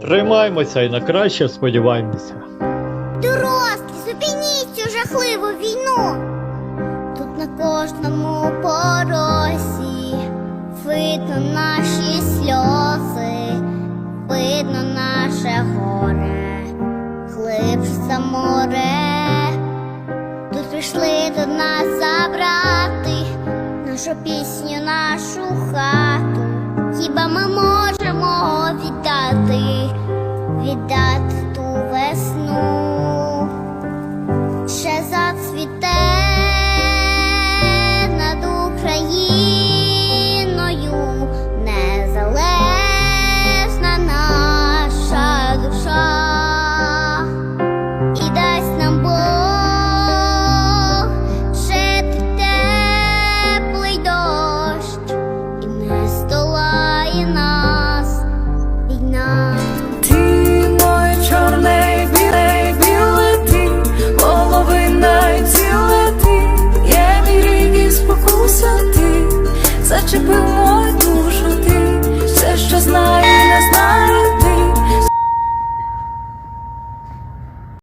Тримаймося і на краще сподіваємося. Дорослі, зупиніть цю жахливу війну. Тут на кожному порозі видно наші сльози, видно наше горе, глибше море. Тут прийшли до нас забрати нашу пісню, нашу хату. Хіба ми можемо віддати ту весну, ще зацвіте над Україною незалежна наша душа, і дасть нам Бог жити теплий дощ, і не здолає нас війна. 只怪我